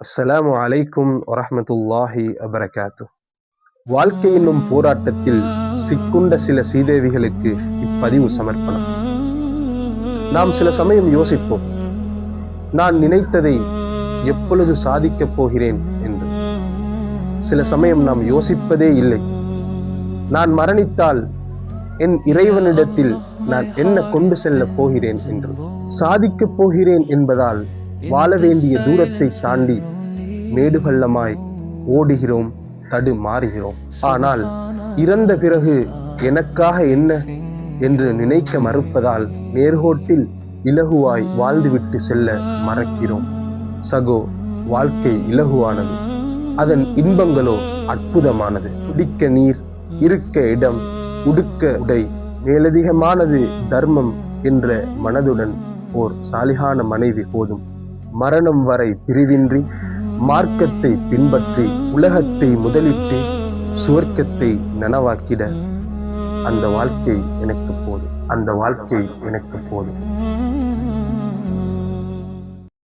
அஸ்ஸலாமு அலைக்கும் வரஹ்மத்துல்லாஹி அபரகாத்து வாழ்க்கை என்னும் போராட்டத்தில் சிக்குண்ட சில சீதேவிகளுக்கு இப்பதிவு சமர்ப்பணம். நாம் சில சமயம் யோசிப்போம் நான் நினைத்ததை எப்பொழுது சாதிக்கப் போகிறேன் என்று. சில சமயம் நாம் யோசிப்பதே இல்லை நான் மரணித்தால் என் இறைவனிடத்தில் நான் என்ன கொண்டு செல்லப் போகிறேன் என்று. சாதிக்கப் போகிறேன் என்பதால் வாழ வேண்டிய தூரத்தை தாண்டி மேடுபள்ளமாய் ஓடுகிறோம் தடு மாறுகிறோம் ஆனால் இறந்த பிறகு எனக்காக என்ன என்று நினைக்க மறுப்பதால் நேர்கோட்டில் இலகுவாய் வாழ்ந்துவிட்டு செல்ல மறக்கிறோம். சகோ வாழ்க்கை இலகுவானது. அதன் இன்பங்களோ அற்புதமானது. குடிக்க நீர் இருக்க இடம் உடுக்க உடை மேலதிகமானது தர்மம் என்ற மனதுடன் ஓர் சாலிகான மனைவி போதும். மரணம் வரை பிரிவின்றி மார்க்கத்தை பின்பற்றி உலகத்தை முதலிட்டு சுவர்க்கத்தை நனவாக்கிட அந்த வாழ்க்கை எனக்கு போதும். அந்த வாழ்க்கை எனக்கு போதும்.